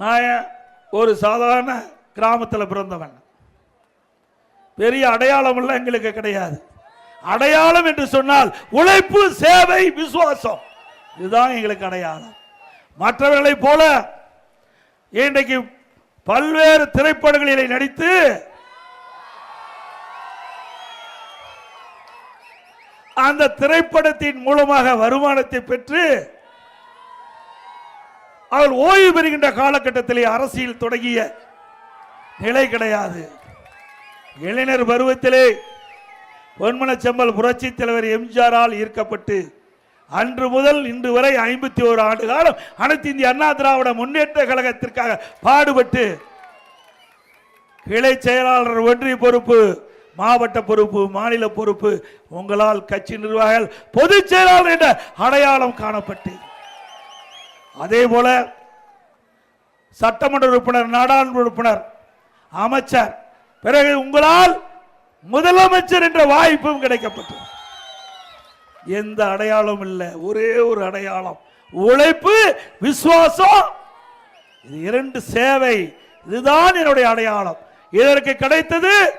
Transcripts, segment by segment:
நான் ஒரு சாதாரண கிராமத்தில் பிறந்தவன். பெரிய அடையாளம் எல்லாம் எங்களுக்கு கிடையாது. அடையாளம் என்று சொன்னால் உழைப்பு சேவை விசுவாசம். இதுதான் எங்களுக்கு அடையாளம். மற்றவர்களைப் போல இன்றைக்கு பல்வேறு திரைப்படங்களிலே நடித்து அந்த திரைப்படத்தின் மூலமாக வருமானத்தை பெற்று அவர் ஓய்வு பெறுகின்ற காலகட்டத்திலே அரசியல் தொடங்கிய நிலை கிடையாது. இளைஞர் பருவத்திலே பொன்மனச்செம்மல் புரட்சி தலைவர் எம்ஜிஆரால் ஈர்க்கப்பட்டு அன்று முதல் இன்று வரை ஐம்பத்தி ஓரு ஆண்டு காலம் அனைத்து இந்திய அண்ணா திராவிட முன்னேற்ற கழகத்திற்காக பாடுபட்டு கிளை செயலாளர் ஒன்றிய பொறுப்பு மாவட்ட பொறுப்பு மாநில பொறுப்பு உங்களால் கட்சி நிர்வாகிகள் பொதுச் செயலாளர் என்ற அடையாளம் காணப்பட்டு அதே போல சட்டமன்ற உறுப்பினர் நாடாளுமன்ற உறுப்பினர் அமைச்சர் பிறகு உங்களால் முதலமைச்சர் என்ற வாய்ப்பும் கிடைக்கப்பட்டது எந்த அடையாளம் இல்லை. ஒரே ஒரு அடையாளம். உழைப்பு விசுவாசம் இது இரண்டு சேவை. இதுதான் என்னுடைய அடையாளம். இதற்கு கிடைத்தது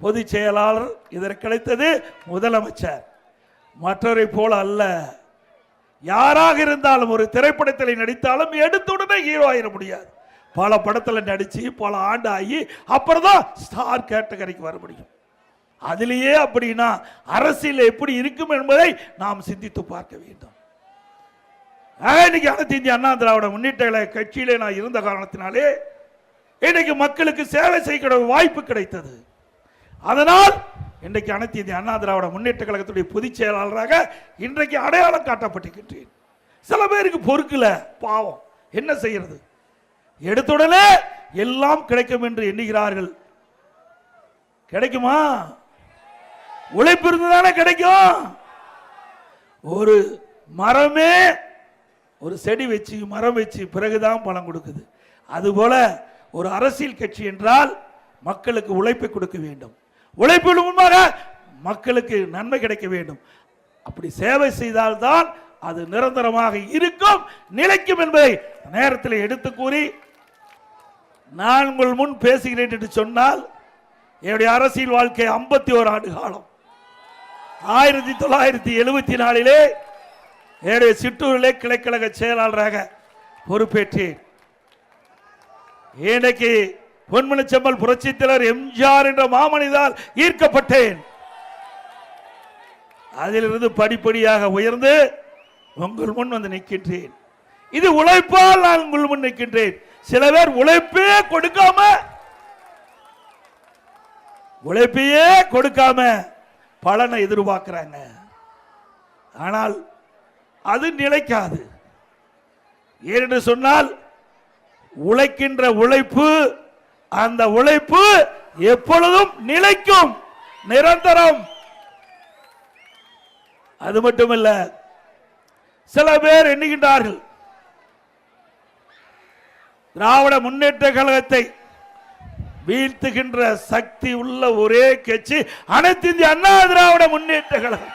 பொதுச் செயலாளர் இதற்கு கிடைத்தது முதலமைச்சர். மற்றவரை போல அல்ல. யாராக இருந்தாலும் ஒரு திரைப்படத்தில் நடித்தாலும் எடுத்த உடனே ஹீரோ ஆயிட முடியாது. பல படத்தில் நடித்து பல ஆண்டு ஆகி அப்புறம் தான் ஸ்டார் கேட்டகரிக்கு வர முடியும். அதிலேயே அப்படின்னா அரசியல் எப்படி இருக்கும் என்பதை நாம் சிந்தித்து பார்க்க வேண்டும். இன்னைக்கு அனைத்து இந்திய அண்ணா திராவிட முன்னேற்ற கட்சியிலே நான் இருந்த காரணத்தினாலே இன்னைக்கு மக்களுக்கு சேவை செய்கிற வாய்ப்பு கிடைத்தது. அதனால் இன்றைக்கு அனைத்து இந்திய அண்ணா திராவிட முன்னேற்ற கழகத்துடைய பொதுச் செயலாளராக இன்றைக்கு அடையாளம் காட்டப்பட்டிருக்கின்றேன். சில பேருக்கு பொறுக்கல பாவம். என்ன செய்யறது? எடுத்த உடனே எல்லாம் கிடைக்கும் என்று எண்ணுகிறார்கள். கிடைக்குமா? உழைப்பு இருந்துதானே கிடைக்கும். ஒரு மரமே ஒரு செடி வச்சு மரம் வச்சு பிறகுதான் பலம் கொடுக்குது. அதுபோல ஒரு அரசியல் கட்சி என்றால் மக்களுக்கு உழைப்பை கொடுக்க வேண்டும். உழைப்பின் முன்பாக மக்களுக்கு நன்மை கிடைக்க வேண்டும். அப்படி சேவை செய்தால்தான் அது நிரந்தரமாக இருக்கும் நிலைக்கும் என்பதை நேரத்தில் எடுத்து கூறி நான் உங்கள் முன் பேசுகிறேன் என்று சொன்னால் என்னுடைய அரசியல் வாழ்க்கை ஐம்பத்தி ஓரு ஆண்டு காலம். ஆயிரத்தி தொள்ளாயிரத்தி எழுபத்தி நாலிலே என்னுடைய சிற்றூரிலே கிளைக்கழக செயலாளராக பொறுப்பேற்றேன். பொன்மணி செம்மல் புரட்சி தலைவர் எம்ஜிஆர் என்ற மாமனிதால் ஈர்க்கப்பட்டேன். அதிலிருந்து படிப்படியாக உயர்ந்து உங்கள் முன் வந்து நிற்கின்றேன். இது உழைப்பால் நான் உங்கள் முன் நிற்கின்றேன். சில பேர் உழைப்பே கொடுக்காம உழைப்பையே கொடுக்காம பலனை எதிர்பார்க்கிறாங்க. ஆனால் அது நிலைக்காது. ஏனென்று சொன்னால் உழைக்கின்ற உழைப்பு அந்த உழைப்பு எப்பொழுதும் நிலைக்கும் நிரந்தரம். அது மட்டுமல்ல சில பேர் எண்ணுகின்றார்கள் திராவிட முன்னேற்ற கழகத்தை வீழ்த்துகின்ற சக்தி உள்ள ஒரே கட்சி அனைத்து இந்திய அண்ணா திராவிட முன்னேற்ற கழகம்.